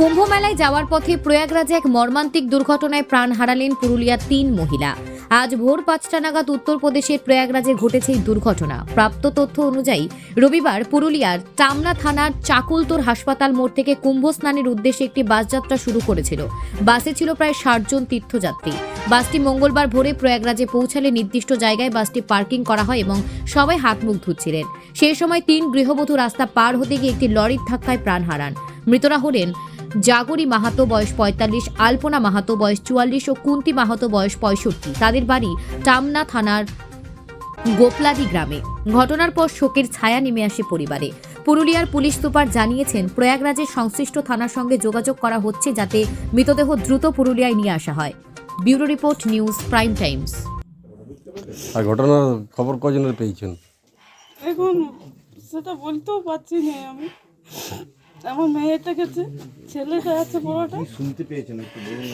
কুম্ভ মেলায় যাওয়ার পথে প্রয়াগরাজে এক মর্মান্তিক দুর্ঘটনায় প্রাণ হারালেন পুরুলিয়ার তিন মহিলা। আজ ভোর পাঁচটা নাগাদ উত্তরপ্রদেশের প্রয়াগরাজে ঘটেছে এই দুর্ঘটনা। প্রাপ্ত তথ্য অনুযায়ী, রবিবার পুরুলিয়ার টামনা থানার চাকুলতোর হাসপাতাল মোড় থেকে কুম্ভ স্নানের উদ্দেশ্যে একটি বাসযাত্রা শুরু করেছিল। বাসে ছিল প্রায় ষাট জন তীর্থযাত্রী। বাসটি মঙ্গলবার ভোরে প্রয়াগরাজে পৌঁছালে নির্দিষ্ট জায়গায় বাসটি পার্কিং করা হয় এবং সবাই হাত মুখ ধুচ্ছিলেন। সেই সময় তিন গৃহবধূ রাস্তা পার হতে গিয়ে একটি লরির ধাক্কায় প্রাণ হারান। মৃতরা হলেন জাগরি মাহাতো বয়স পঁয়তাল্লিশ আলপনা মাহাতো বয়স চুয়াল্লিশ ও কুন্তি মাহাতো বয়স পঁয়ষট্টি। তাদের বাড়ি টামনা থানার গোপলাদি গ্রামে। ঘটনার পর শোকের ছায়া নেমে আসে পরিবারে। পুরুলিয়ার পুলিশ সুপার জানিয়েছেন প্রয়াগরাজের সংশ্লিষ্ট থানার সঙ্গে যোগাযোগ করা হচ্ছে যাতে মৃতদেহ দ্রুত পুরুলিয়ায় নিয়ে আসা হয়। Bureau report News Prime Times. আর ঘটনার খবর কজনের পেয়েছেন? এখন সেটা বলতেও পারছি না আমি। আমার মেয়েটা গেছে ছেলেটা আছে বড়টা। শুনতে পেয়েছেন একটু বলুন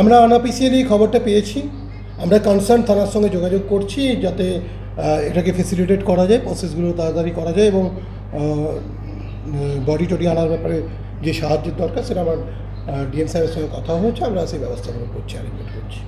আমরা অনঅফিসিয়ালি খবরটা পেয়েছি। আমরা কনসার্ন থানার সঙ্গে যোগাযোগ করছি যাতে এটাকে ফেসিলিটেট করা যায় প্রসেসগুলো তাড়াতাড়ি করা যায় এবং বডি টডি আনার ব্যাপারে যে সাহায্যের দরকার সেটা আমার ডিএম সাহেবের সঙ্গে কথা হয়েছে আমরা সেই ব্যবস্থাগুলো করছি অ্যারেঞ্জমেন্ট করছি।